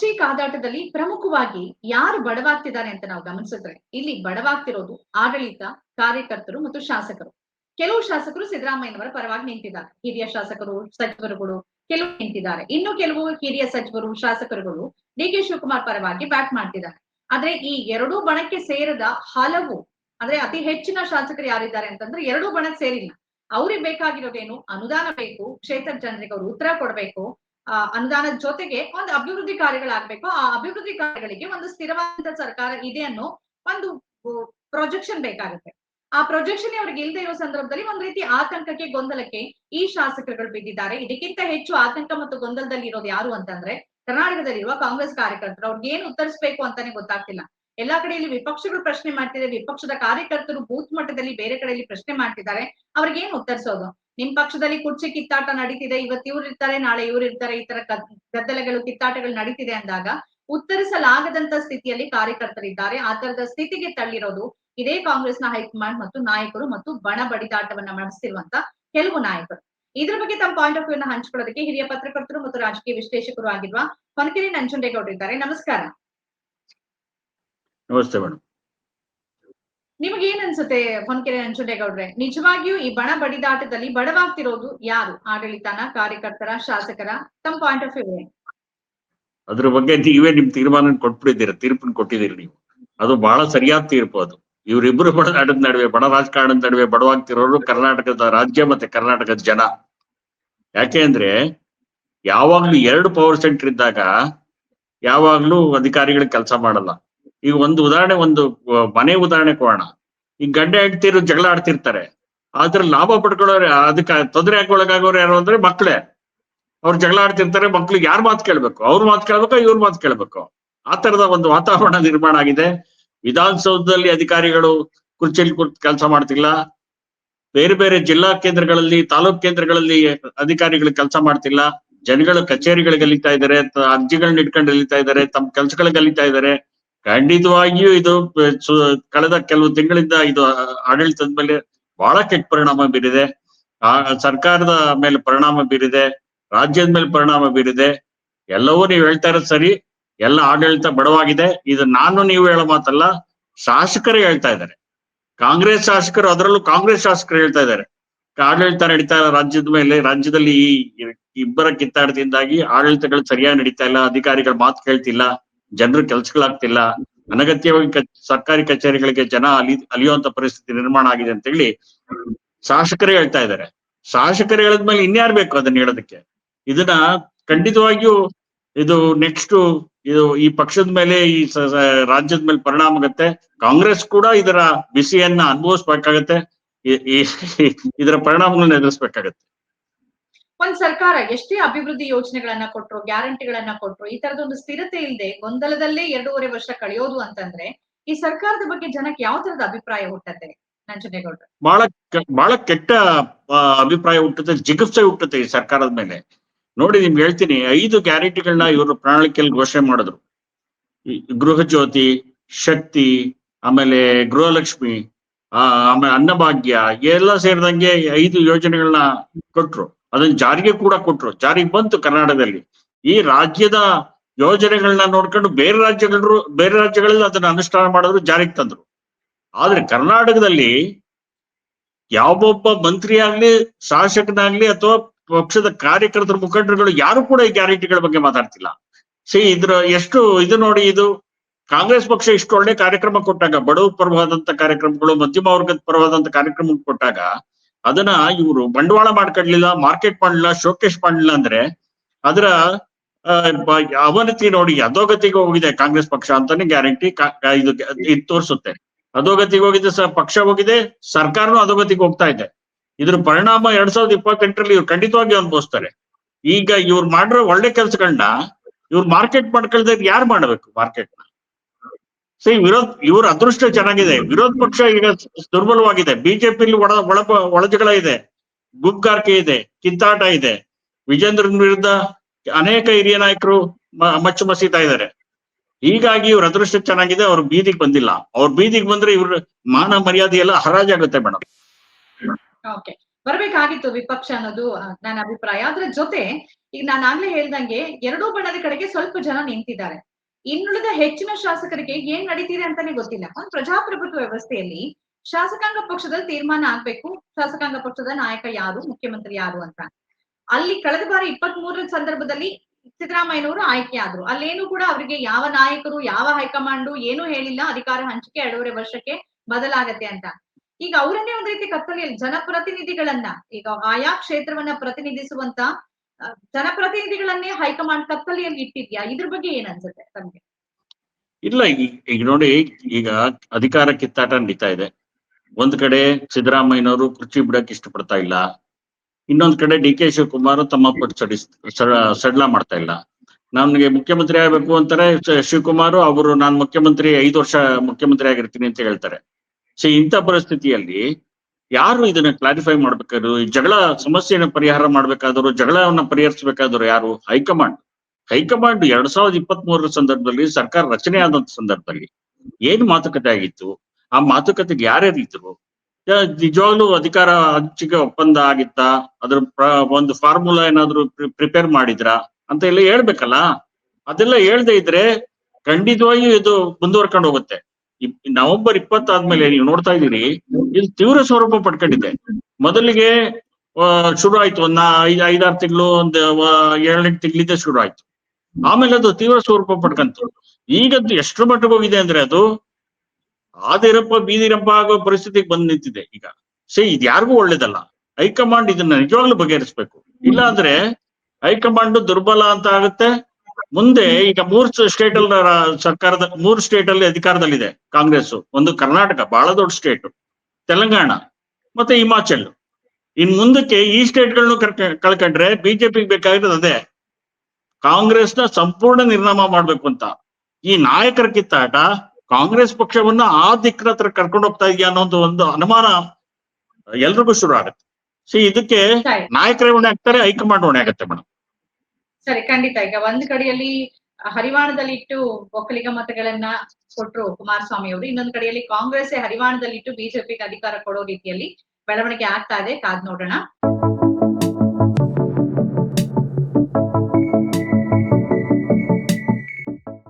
ಕುರ್ಚಿ ಕಾದಾಟದಲ್ಲಿ ಪ್ರಮುಖವಾಗಿ ಯಾರು ಬಡವಾಗ್ತಿದ್ದಾರೆ ಅಂತ ನಾವು ಗಮನಿಸಿದ್ರೆ ಇಲ್ಲಿ ಬಡವಾಗ್ತಿರೋದು ಆಡಳಿತ, ಕಾರ್ಯಕರ್ತರು ಮತ್ತು ಶಾಸಕರು. ಕೆಲವು ಶಾಸಕರು ಸಿದ್ದರಾಮಯ್ಯನವರ ಪರವಾಗಿ ನಿಂತಿದ್ದಾರೆ. ಹಿರಿಯ ಶಾಸಕರು, ಸಚಿವರುಗಳು ಕೆಲವು ನಿಂತಿದ್ದಾರೆ. ಇನ್ನು ಕೆಲವು ಹಿರಿಯ ಸಚಿವರು, ಶಾಸಕರುಗಳು ಡಿ ಕೆ ಶಿವಕುಮಾರ್ ಪರವಾಗಿ ಬ್ಯಾಟ್ ಮಾಡ್ತಿದ್ದಾರೆ. ಆದ್ರೆ ಈ ಎರಡೂ ಬಣಕ್ಕೆ ಸೇರದ ಹಲವು, ಅಂದ್ರೆ ಅತಿ ಹೆಚ್ಚಿನ ಶಾಸಕರು ಯಾರಿದ್ದಾರೆ ಅಂತಂದ್ರೆ ಎರಡೂ ಬಣಕ್ಕೆ ಸೇರಿಲ್ಲ. ಅವ್ರಿಗೆ ಬೇಕಾಗಿರೋದೇನು? ಅನುದಾನ ಬೇಕು, ಕ್ಷೇತ್ರ ಜನರಿಗೆ ಅವರು ಉತ್ತರ ಕೊಡ್ಬೇಕು. ಅನುದಾನದ ಜೊತೆಗೆ ಒಂದು ಅಭಿವೃದ್ಧಿ ಕಾರ್ಯಗಳಾಗ್ಬೇಕು. ಆ ಅಭಿವೃದ್ಧಿ ಕಾರ್ಯಗಳಿಗೆ ಒಂದು ಸ್ಥಿರವಾದಂತ ಸರ್ಕಾರ ಇದೆ ಅನ್ನೋ ಒಂದು ಪ್ರೊಜೆಕ್ಷನ್ ಬೇಕಾಗುತ್ತೆ. ಆ ಪ್ರೊಜೆಕ್ಷನ್ ಅವ್ರಿಗೆ ಇಲ್ಲದೆ ಇರೋ ಸಂದರ್ಭದಲ್ಲಿ ಒಂದ್ ರೀತಿ ಆತಂಕಕ್ಕೆ, ಗೊಂದಲಕ್ಕೆ ಈ ಶಾಸಕರುಗಳು ಬಿದ್ದಿದ್ದಾರೆ. ಇದಕ್ಕಿಂತ ಹೆಚ್ಚು ಆತಂಕ ಮತ್ತು ಗೊಂದಲದಲ್ಲಿ ಇರೋದು ಯಾರು ಅಂತಂದ್ರೆ, ಕರ್ನಾಟಕದಲ್ಲಿರುವ ಕಾಂಗ್ರೆಸ್ ಕಾರ್ಯಕರ್ತರು. ಅವ್ರಿಗೆ ಏನ್ ಉತ್ತರಿಸಬೇಕು ಅಂತಾನೆ ಗೊತ್ತಾಗ್ತಿಲ್ಲ. ಎಲ್ಲಾ ಕಡೆಯಲ್ಲಿ ವಿಪಕ್ಷಗಳು ಪ್ರಶ್ನೆ ಮಾಡ್ತಿದ್ದಾರೆ ವಿಪಕ್ಷದ ಕಾರ್ಯಕರ್ತರು ಬೂತ್ ಮಟ್ಟದಲ್ಲಿ ಬೇರೆ ಕಡೆಯಲ್ಲಿ ಪ್ರಶ್ನೆ ಮಾಡ್ತಿದ್ದಾರೆ. ಅವ್ರಿಗೆ ಏನ್ ಉತ್ತರಿಸೋದು? ನಿಮ್ ಪಕ್ಷದಲ್ಲಿ ಕುರ್ಚಿ ಕಿತ್ತಾಟ ನಡೀತಿದೆ ಇವತ್ತು ಇವ್ರು ಇರ್ತಾರೆ ನಾಳೆ ಇವ್ರು ಇರ್ತಾರೆ ಈ ತರ ಗದ್- ಗದ್ದಲಗಳು, ಕಿತ್ತಾಟಗಳು ನಡೀತಿದೆ ಅಂದಾಗ ಉತ್ತರಿಸಲಾಗದಂತ ಸ್ಥಿತಿಯಲ್ಲಿ ಕಾರ್ಯಕರ್ತರಿದ್ದಾರೆ. ಆ ತರದ ಸ್ಥಿತಿಗೆ ತಳ್ಳಿರೋದು ಇದೇ ಕಾಂಗ್ರೆಸ್ನ ಹೈಕಮಾಂಡ್ ಮತ್ತು ನಾಯಕರು ಮತ್ತು ಬಣ ಬಡಿದಾಟವನ್ನ ನಡೆಸ್ತಿರುವಂತ ಕೆಲವು ನಾಯಕರು. ಇದ್ರ ಬಗ್ಗೆ ತಮ್ಮ ಪಾಯಿಂಟ್ ಆಫ್ ವ್ಯೂ ನ ಹಂಚಿಕೊಳ್ಳೋದಕ್ಕೆ ಹಿರಿಯ ಪತ್ರಕರ್ತರು ಮತ್ತು ರಾಜಕೀಯ ವಿಶ್ಲೇಷಕರು ಆಗಿರುವ ಹೊನಕೆರೆ ನಂಜುಂಡೇಗೌಡರಿದ್ದಾರೆ ನಮಸ್ಕಾರ. ನಮಸ್ತೆ ಮೇಡಮ್ ನಿಮಗೆ ಏನ್ ಅನ್ಸುತ್ತೆ ಹೊನ್ಕೆರೆ ನಂಜುಂಡೇಗೌಡ್ರೆ ನಿಜವಾಗಿಯೂ ಈ ಬಣ ಬಡಿದಾಟದಲ್ಲಿ ಬಡವಾಗ್ತಿರೋದು ಯಾರು? ಆಡಳಿತನ ಕಾರ್ಯಕರ್ತರ, ಶಾಸಕರ, ತಮ್ಮ ಪಾಯಿಂಟ್ ಆಫ್ ವ್ಯೂ ಅದ್ರ ಬಗ್ಗೆ ನೀವೇ ನಿಮ್ ತೀರ್ಮಾನ ಕೊಟ್ಬಿಟ್ಟಿದ್ದೀರಾ ತೀರ್ಪನ್ನು ಕೊಟ್ಟಿದ್ದೀರಿ ನೀವು. ಅದು ಬಹಳ ಸರಿಯಾದ ತೀರ್ಪು ಅದು. ಇವರಿಬ್ಬರು ಬಡದಾಟದ ನಡುವೆ, ಬಡ ರಾಜಕಾರಣದ ನಡುವೆ ಬಡವಾಗ್ತಿರೋರು ಕರ್ನಾಟಕದ ರಾಜ್ಯ ಮತ್ತೆ ಕರ್ನಾಟಕದ ಜನ. ಯಾಕೆ ಅಂದ್ರೆ, ಯಾವಾಗ್ಲೂ ಎರಡು ಪವರ್ ಸೆಂಟರ್ ಇದ್ದಾಗ ಯಾವಾಗ್ಲೂ ಅಧಿಕಾರಿಗಳು ಕೆಲಸ ಮಾಡಲ್ಲ. ಈಗ ಒಂದು ಉದಾಹರಣೆ, ಒಂದು ಮನೆ ಉದಾಹರಣೆ ಕೊಡೋಣ. ಈಗ ಗಂಡ ಹೆಂಡತಿರು ಜಗಳ ಆಡ್ತಿರ್ತಾರೆ. ಆದ್ರೆ ಲಾಭ ಪಡ್ಕೊಳ್ಳೋರು, ಅದಕ್ಕೆ ತೊಂದರೆ ಒಳಗಾಗೋರು ಯಾರು ಅಂದ್ರೆ ಮಕ್ಕಳೇ. ಅವ್ರು ಜಗಳ ಆಡ್ತಿರ್ತಾರೆ, ಮಕ್ಳಿಗೆ ಯಾರು ಮಾತು ಕೇಳ್ಬೇಕು? ಅವ್ರ ಮಾತು ಕೇಳ್ಬೇಕು, ಇವ್ರ ಮಾತು ಕೇಳ್ಬೇಕು? ಆ ತರದ ಒಂದು ವಾತಾವರಣ ನಿರ್ಮಾಣ ಆಗಿದೆ. ವಿಧಾನಸೌಧದಲ್ಲಿ ಅಧಿಕಾರಿಗಳು ಕುರ್ಚಿಯಲ್ಲಿ ಕುರ್ತು ಕೆಲಸ ಮಾಡ್ತಿಲ್ಲ. ಬೇರೆ ಬೇರೆ ಜಿಲ್ಲಾ ಕೇಂದ್ರಗಳಲ್ಲಿ, ತಾಲೂಕ್ ಕೇಂದ್ರಗಳಲ್ಲಿ ಅಧಿಕಾರಿಗಳು ಕೆಲಸ ಮಾಡ್ತಿಲ್ಲ. ಜನಗಳು ಕಚೇರಿಗಳಿಗೆ ಅಲಿತಾ ಇದ್ದಾರೆ ಅರ್ಜಿಗಳನ್ನ ಇಟ್ಕೊಂಡು ಅಲಿತಾ ಇದ್ದಾರೆ, ತಮ್ಮ ಕೆಲಸಗಳಿಗೆ ಅಲಿತಾ ಇದ್ದಾರೆ. ಖಂಡಿತವಾಗಿಯೂ ಇದು ಕಳೆದ ಕೆಲವು ತಿಂಗಳಿಂದ ಇದು ಆಡಳಿತದ ಮೇಲೆ ಬಹಳ ಕೆಟ್ಟ ಪರಿಣಾಮ ಬೀರಿದೆ. ಆ, ಸರ್ಕಾರದ ಮೇಲೆ ಪರಿಣಾಮ ಬೀರಿದೆ, ರಾಜ್ಯದ ಮೇಲೆ ಪರಿಣಾಮ ಬೀರಿದೆ. ಎಲ್ಲವೂ ನೀವು ಹೇಳ್ತಾ ಇರೋದು ಸರಿ, ಎಲ್ಲ ಆಡಳಿತ ಬಡವಾಗಿದೆ. ಇದು ನಾನು ನೀವು ಹೇಳೋ ಮಾತಲ್ಲ, ಶಾಸಕರು ಹೇಳ್ತಾ ಇದ್ದಾರೆ. ಕಾಂಗ್ರೆಸ್ ಶಾಸಕರು, ಅದರಲ್ಲೂ ಕಾಂಗ್ರೆಸ್ ಶಾಸಕರು ಹೇಳ್ತಾ ಇದ್ದಾರೆ. ಆಡಳಿತ ನಡೀತಾ ಇಲ್ಲ ರಾಜ್ಯದ ಮೇಲೆ, ರಾಜ್ಯದಲ್ಲಿ ಈ ಇಬ್ಬರ ಕಿತ್ತಾಟದಿಂದಾಗಿ ಆಡಳಿತಗಳು ಸರಿಯಾಗಿ ನಡೀತಾ ಇಲ್ಲ, ಅಧಿಕಾರಿಗಳ ಮಾತು ಕೇಳ್ತಿಲ್ಲ. ಜನರು ಕೆಲ್ಸಗಳಾಗ್ತಿಲ್ಲ, ಅನಗತ್ಯವಾಗಿ ಸರ್ಕಾರಿ ಕಚೇರಿಗಳಿಗೆ ಜನ ಅಲಿ, ಅಲಿಯುವಂತ ಪರಿಸ್ಥಿತಿ ನಿರ್ಮಾಣ ಆಗಿದೆ ಅಂತ ಹೇಳಿ ಶಾಸಕರೇ ಹೇಳ್ತಾ ಇದ್ದಾರೆ. ಶಾಸಕರು ಹೇಳದ್ಮೇಲೆ ಇನ್ಯಾರು ಬೇಕು ಅದನ್ನ ಹೇಳೋದಕ್ಕೆ? ಇದನ್ನ ಖಂಡಿತವಾಗಿಯೂ ಇದು ನೆಕ್ಸ್ಟ್ ಇದು ಈ ಪಕ್ಷದ ಮೇಲೆ, ಈ ರಾಜ್ಯದ ಮೇಲೆ ಪರಿಣಾಮ ಆಗುತ್ತೆ. ಕಾಂಗ್ರೆಸ್ ಕೂಡ ಇದರ ಬಿಸಿಯನ್ನ ಅನುಭವಿಸ್ಬೇಕಾಗತ್ತೆ. ಇದರ ಪರಿಣಾಮಗಳನ್ನ ಎದುರಿಸ್ಬೇಕಾಗತ್ತೆ. ಒಂದ್ ಸರ್ಕಾರ ಎಷ್ಟೇ ಅಭಿವೃದ್ಧಿ ಯೋಜನೆಗಳನ್ನ ಕೊಟ್ರು, ಗ್ಯಾರಂಟಿಗಳನ್ನ ಕೊಟ್ರು, ಈ ತರದ ಒಂದು ಸ್ಥಿರತೆ ಇಲ್ಲದೆ ಗೊಂದಲದಲ್ಲೇ ಎರಡೂವರೆ ವರ್ಷ ಕಳೆಯೋದು ಅಂತಂದ್ರೆ ಈ ಸರ್ಕಾರದ ಬಗ್ಗೆ ಜನಕ್ಕೆ ಯಾವ ತರದ ಅಭಿಪ್ರಾಯ ಹುಟ್ಟತ್ತೆ? ನಂಜುಂಡೇಗೌಡ್ರೆ. ಬಹಳ ಬಹಳ ಕೆಟ್ಟ ಅಭಿಪ್ರಾಯ ಹುಟ್ಟುತ್ತೆ, ಜಿಗುಪ್ಸೆ ಹುಟ್ಟುತ್ತೆ ಈ ಸರ್ಕಾರದ ಮೇಲೆ. ನೋಡಿ, ನಿಮ್ಗೆ ಹೇಳ್ತೀನಿ, ಐದು ಗ್ಯಾರಂಟಿಗಳನ್ನ ಇವರು ಪ್ರಣಾಳಿಕೆಯಲ್ಲಿ ಘೋಷಣೆ ಮಾಡಿದ್ರು. ಗೃಹ ಜ್ಯೋತಿ ಶಕ್ತಿ, ಆಮೇಲೆ ಗೃಹಲಕ್ಷ್ಮಿ ಆಮೇಲೆ ಅನ್ನಭಾಗ್ಯ ಎಲ್ಲ ಸೇರಿದಂಗೆ ಐದು ಯೋಜನೆಗಳನ್ನ ಕೊಟ್ರು. ಅದನ್ನ ಜಾರಿಗೆ ಕೂಡ ಕೊಟ್ರು. ಜಾರಿಗೆ ಬಂತು ಕರ್ನಾಟಕದಲ್ಲಿ. ಈ ರಾಜ್ಯದ ಯೋಜನೆಗಳನ್ನ ನೋಡ್ಕೊಂಡು ಬೇರೆ ರಾಜ್ಯಗಳು ಬೇರೆ ರಾಜ್ಯಗಳಲ್ಲಿ ಅದನ್ನ ಅನುಷ್ಠಾನ ಮಾಡಿದ್ರು ಜಾರಿಗೆ ತಂದ್ರು. ಆದ್ರೆ ಕರ್ನಾಟಕದಲ್ಲಿ ಯಾವೊಬ್ಬ ಮಂತ್ರಿ ಆಗ್ಲಿ ಶಾಸಕನಾಗ್ಲಿ ಅಥವಾ ಪಕ್ಷದ ಕಾರ್ಯಕರ್ತರ ಮುಖಂಡರುಗಳು ಯಾರು ಕೂಡ ಈ ಗ್ಯಾರಂಟಿಗಳ ಬಗ್ಗೆ ಮಾತಾಡ್ತಿಲ್ಲ. ಸಿ, ಇದ್ರ ಎಷ್ಟು ಇದು ನೋಡಿ ಇದು ಕಾಂಗ್ರೆಸ್ ಪಕ್ಷ ಇಷ್ಟು ಒಳ್ಳೆ ಕಾರ್ಯಕ್ರಮ ಕೊಟ್ಟಾಗ ಬಡವ ಪರವಾದಂತ ಕಾರ್ಯಕ್ರಮಗಳು, ಮಧ್ಯಮ ವರ್ಗದ ಪರವಾದಂತ ಕಾರ್ಯಕ್ರಮ ಕೊಟ್ಟಾಗ ಅದನ್ನ ಇವರು ಬಂಡವಾಳ ಮಾಡ್ಕೊಡ್ಲಿಲ್ಲ ಮಾರ್ಕೆಟ್ ಮಾಡ್ಲಿಲ್ಲ ಶೋಕೇಶ್ ಮಾಡ್ಲಿಲ್ಲ ಅಂದ್ರೆ ಅದರ ಅವನತಿ ನೋಡಿ ಅಧೋಗತಿಗೆ ಹೋಗಿದೆ ಕಾಂಗ್ರೆಸ್ ಪಕ್ಷ ಅಂತಾನೆ ಗ್ಯಾರಂಟಿ ಇದು ಇದು ತೋರಿಸುತ್ತೆ. ಅಧೋಗತಿಗೆ ಹೋಗಿದೆ ಪಕ್ಷ ಹೋಗಿದೆ, ಸರ್ಕಾರನು ಅಧೋಗತಿಗೆ ಹೋಗ್ತಾ ಇದೆ. ಇದ್ರ ಪರಿಣಾಮ ಎರಡ್ ಸಾವಿರದ ಇಪ್ಪತ್ತೆಂಟರಲ್ಲಿ ಇವ್ರು ಖಂಡಿತವಾಗಿ ಅನುಭವಿಸ್ತಾರೆ. ಈಗ ಇವ್ರು ಮಾಡಿರೋ ಒಳ್ಳೆ ಕೆಲ್ಸಗಳನ್ನ ಇವ್ರು ಮಾರ್ಕೆಟ್ ಮಾಡ್ಕೊಳ್ದಾಗ ಯಾರು ಮಾಡ್ಬೇಕು ಮಾರ್ಕೆಟ್ನ? ಸಿ ವಿರೋಧ, ಇವ್ರ ಅದೃಷ್ಟ ಚೆನ್ನಾಗಿದೆ. ವಿರೋಧ ಪಕ್ಷ ಈಗ ದುರ್ಬಲವಾಗಿದೆ. ಬಿಜೆಪಿಲಿ ಒಳ ಒಳ, ಒಳಜಗಳ ಇದೆ. ಗುಂಪ್ಗಾರಿಕೆ ಇದೆ. ಕಿತ್ತಾಟ ಇದೆ. ವಿಜೇಂದ್ರ ವಿರುದ್ಧ ಅನೇಕ ಹಿರಿಯ ನಾಯಕರು ಮಚ್ಚು ಮಸೀತಾ ಇದ್ದಾರೆ. ಹೀಗಾಗಿ ಇವ್ರ ಅದೃಷ್ಟ ಚೆನ್ನಾಗಿದೆ. ಅವ್ರ ಬೀದಿಗೆ ಬಂದಿಲ್ಲ. ಅವ್ರ ಬೀದಿಗೆ ಬಂದ್ರೆ ಇವ್ರ ಮಾನ ಮರ್ಯಾದೆ ಎಲ್ಲ ಹರಾಜಾಗುತ್ತೆ ಮೇಡಮ್. ಬರ್ಬೇಕಾಗಿತ್ತು ವಿಪಕ್ಷ ಅನ್ನೋದು ನನ್ನ ಅಭಿಪ್ರಾಯ. ಅದ್ರ ಜೊತೆ, ಈಗ ನಾನು ಆಗ್ಲೇ ಹೇಳ್ದಂಗೆ, ಎರಡೂ ಬಣ್ಣದ ಕಡೆಗೆ ಸ್ವಲ್ಪ ಜನ ನಿಂತಿದ್ದಾರೆ. ಇನ್ನುಳಿದ ಹೆಚ್ಚಿನ ಶಾಸಕರಿಗೆ ಏನ್ ನಡೀತಿದೆ ಅಂತಾನೆ ಗೊತ್ತಿಲ್ಲ. ಒಂದು ಪ್ರಜಾಪ್ರಭುತ್ವ ವ್ಯವಸ್ಥೆಯಲ್ಲಿ ಶಾಸಕಾಂಗ ಪಕ್ಷದಲ್ಲಿ ತೀರ್ಮಾನ ಆಗ್ಬೇಕು. ಶಾಸಕಾಂಗ ಪಕ್ಷದ ನಾಯಕ ಯಾರು, ಮುಖ್ಯಮಂತ್ರಿ ಯಾರು ಅಂತ. ಅಲ್ಲಿ ಕಳೆದ ಬಾರಿ ಇಪ್ಪತ್ತ್ ಮೂರರ ಸಂದರ್ಭದಲ್ಲಿ ಸಿದ್ದರಾಮಯ್ಯನವರು ಆಯ್ಕೆ ಆದ್ರು ಅಲ್ಲೇನು ಕೂಡ ಅವರಿಗೆ ಯಾವ ನಾಯಕರು, ಯಾವ ಹೈಕಮಾಂಡು ಏನು ಹೇಳಿಲ್ಲ. ಅಧಿಕಾರ ಹಂಚಿಕೆ ಎರಡೂವರೆ ವರ್ಷಕ್ಕೆ ಬದಲಾಗತ್ತೆ ಅಂತ. ಈಗ ಅವರನ್ನೇ ಒಂದ್ ರೀತಿ ಕತ್ತಲೆಯಲ್ಲಿ ಜನಪ್ರತಿನಿಧಿಗಳನ್ನ, ಈಗ ಆಯಾ ಕ್ಷೇತ್ರವನ್ನ ಪ್ರತಿನಿಧಿಸುವಂತ ಜನಪ್ರತಿನಿಧಿಗಳನ್ನೇ ಹೈಕಮಾಂಡ್ ಕತ್ತಲೆಯಲ್ಲಿ ಇಟ್ಟಿದ್ಯಾ? ಇದ್ರ ಬಗ್ಗೆ ಏನ್ ಅನ್ಸುತ್ತೆ ತಮ್ಗೆ? ಇಲ್ಲ ಈಗ ನೋಡಿ, ಈಗ ಅಧಿಕಾರ ಕಿತ್ತಾಟ ನಡೀತಾ ಇದೆ. ಒಂದ್ ಕಡೆ ಸಿದ್ದರಾಮಯ್ಯನವರು ಕುರ್ಚಿ ಬಿಡಕ್ ಇಷ್ಟಪಡ್ತಾ ಇಲ್ಲ. ಇನ್ನೊಂದ್ ಕಡೆ ಡಿ ಕೆ ಶಿವಕುಮಾರ್ ತಮ್ಮ ಪಟ್ಟು ಸಡಿ ಸಡ್ಲ ಮಾಡ್ತಾ ಇಲ್ಲ. ನನ್ಗೆ ಮುಖ್ಯಮಂತ್ರಿ ಆಗ್ಬೇಕು ಅಂತಾರೆ ಶಿವಕುಮಾರ್ ಅವರು, ನಾನ್ ಮುಖ್ಯಮಂತ್ರಿ, ಐದು ವರ್ಷ ಮುಖ್ಯಮಂತ್ರಿ ಆಗಿರ್ತೀನಿ ಅಂತ ಹೇಳ್ತಾರೆ. ಸೊ, ಇಂಥ ಪರಿಸ್ಥಿತಿಯಲ್ಲಿ ಯಾರು ಇದನ್ನ ಕ್ಲಾರಿಫೈ ಮಾಡ್ಬೇಕಾದ್ರು, ಈ ಜಗಳ ಸಮಸ್ಯೆಯನ್ನು ಪರಿಹಾರ ಮಾಡ್ಬೇಕಾದ್ರು, ಜಗಳವನ್ನ ಪರಿಹರಿಸಬೇಕಾದ್ರು ಯಾರು? ಹೈಕಮಾಂಡ್. ಹೈಕಮಾಂಡ್ ಎರಡ್ ಸಾವಿರದ ಇಪ್ಪತ್ತ್ ಮೂರರ ಸಂದರ್ಭದಲ್ಲಿ ಸರ್ಕಾರ ರಚನೆ ಆದಂತ ಸಂದರ್ಭದಲ್ಲಿ ಏನ್ ಮಾತುಕತೆ ಆಗಿತ್ತು? ಆ ಮಾತುಕತೆಗೆ ಯಾರ್ಯಾರು ಇದ್ರು ನಿಜವಾಗ್ಲೂ ಅಧಿಕಾರ ಹಂಚಿಕೆ ಒಪ್ಪಂದ ಆಗಿತ್ತಾ? ಅದ್ರ ಒಂದು ಫಾರ್ಮುಲಾ ಏನಾದ್ರು ಪ್ರಿಪೇರ್ ಮಾಡಿದ್ರಾ? ಅಂತ ಎಲ್ಲ ಹೇಳ್ಬೇಕಲ್ಲ? ಅದೆಲ್ಲ ಹೇಳ್ದೆ ಇದ್ರೆ ಖಂಡಿತವಾಗಿಯೂ ಇದು ಮುಂದುವರ್ಕೊಂಡು ಹೋಗುತ್ತೆ. ನವೆಂಬರ್ ಇಪ್ಪತ್ತಾದ್ಮೇಲೆ ನೀವು ನೋಡ್ತಾ ಇದ್ದೀರಿ ಇದು ತೀವ್ರ ಸ್ವರೂಪ ಪಡ್ಕೊಂಡಿದೆ. ಮೊದಲಿಗೆ ಶುರು ಆಯ್ತು ಒಂದ್ ಐದ್, ಐದಾರು ತಿಂಗಳು, ಒಂದ್ ಏಳೆಂಟು ತಿಂಗಳಿದ್ದೆ ಶುರು ಆಯ್ತು ಆಮೇಲೆ ಅದು ತೀವ್ರ ಸ್ವರೂಪ ಪಡ್ಕಂತು. ಈಗದ್ದು ಎಷ್ಟು ಮಟ್ಟಿಗೆ ಹೋಗಿದೆ ಅಂದ್ರೆ ಅದು ಆದಿರಪ್ಪ, ಬೀದಿರಪ್ಪ ಆಗೋ ಪರಿಸ್ಥಿತಿಗೆ ಬಂದ್ ನಿಂತಿದೆ ಈಗ. ಸೇ ಇದು ಯಾರಿಗೂ ಒಳ್ಳೇದಲ್ಲ. ಹೈಕಮಾಂಡ್ ಇದನ್ನ ನಿಜವಾಗ್ಲೂ ಬಗೆಹರಿಸ್ಬೇಕು. ಇಲ್ಲ ಅಂದ್ರೆ ಹೈಕಮಾಂಡ್ ದುರ್ಬಲ ಅಂತ ಆಗುತ್ತೆ. ಮುಂದೆ ಈಗ ಮೂರ್ ಸ್ಟೇಟ್ ಅಲ್ಲಿ ಸರ್ಕಾರದ ಮೂರು ಸ್ಟೇಟ್ ಅಲ್ಲಿ ಅಧಿಕಾರದಲ್ಲಿದೆ ಕಾಂಗ್ರೆಸ್ ಒಂದು ಕರ್ನಾಟಕ ಬಹಳ ದೊಡ್ಡ ಸ್ಟೇಟ್ ತೆಲಂಗಾಣ ಮತ್ತೆ ಹಿಮಾಚಲ್. ಇನ್ ಮುಂದಕ್ಕೆ ಈ ಸ್ಟೇಟ್ಗಳನ್ನು ಕಳ್ಕೊಂಡ್ರೆ ಬಿಜೆಪಿಗೆ ಬೇಕಾಗಿರೋದು ಅದೇ. ನ ಸಂಪೂರ್ಣ ನಿರ್ನಾಮ ಮಾಡ್ಬೇಕು ಅಂತ. ಈ ನಾಯಕರ ಕಿತ್ತಾಟ ಕಾಂಗ್ರೆಸ್ ಪಕ್ಷವನ್ನ ಆ ದಿಕ್ಕಿನ ಹತ್ರ ಕರ್ಕೊಂಡು ಹೋಗ್ತಾ ಇದೆಯಾ ಅನ್ನೋದು ಒಂದು ಅನುಮಾನ ಎಲ್ರಿಗೂ ಶುರು ಆಗುತ್ತೆ. ಸೊ ಇದಕ್ಕೆ ನಾಯಕರೇ ಹೊಣೆ ಆಗ್ತಾರೆ ಹೈಕಮಾಂಡ್ ಹೊಣೆ ಆಗುತ್ತೆ ಮೇಡಮ್ ಸರಿ, ಖಂಡಿತ. ಈಗ ಒಂದ್ ಕಡೆಯಲ್ಲಿ ಹರಿವಾಣದಲ್ಲಿಟ್ಟು ಒಕ್ಕಲಿಗ ಮತಗಳನ್ನ ಕೊಟ್ರು ಕುಮಾರಸ್ವಾಮಿ ಅವರು, ಇನ್ನೊಂದು ಕಡೆಯಲ್ಲಿ ಕಾಂಗ್ರೆಸ್ ಹರಿವಾಣದಲ್ಲಿಟ್ಟು ಬಿಜೆಪಿಗೆ ಅಧಿಕಾರ ಕೊಡೋ ರೀತಿಯಲ್ಲಿ ಬೆಳವಣಿಗೆ ಆಗ್ತಾ ಇದೆ. ಕಾದ್ ನೋಡೋಣ.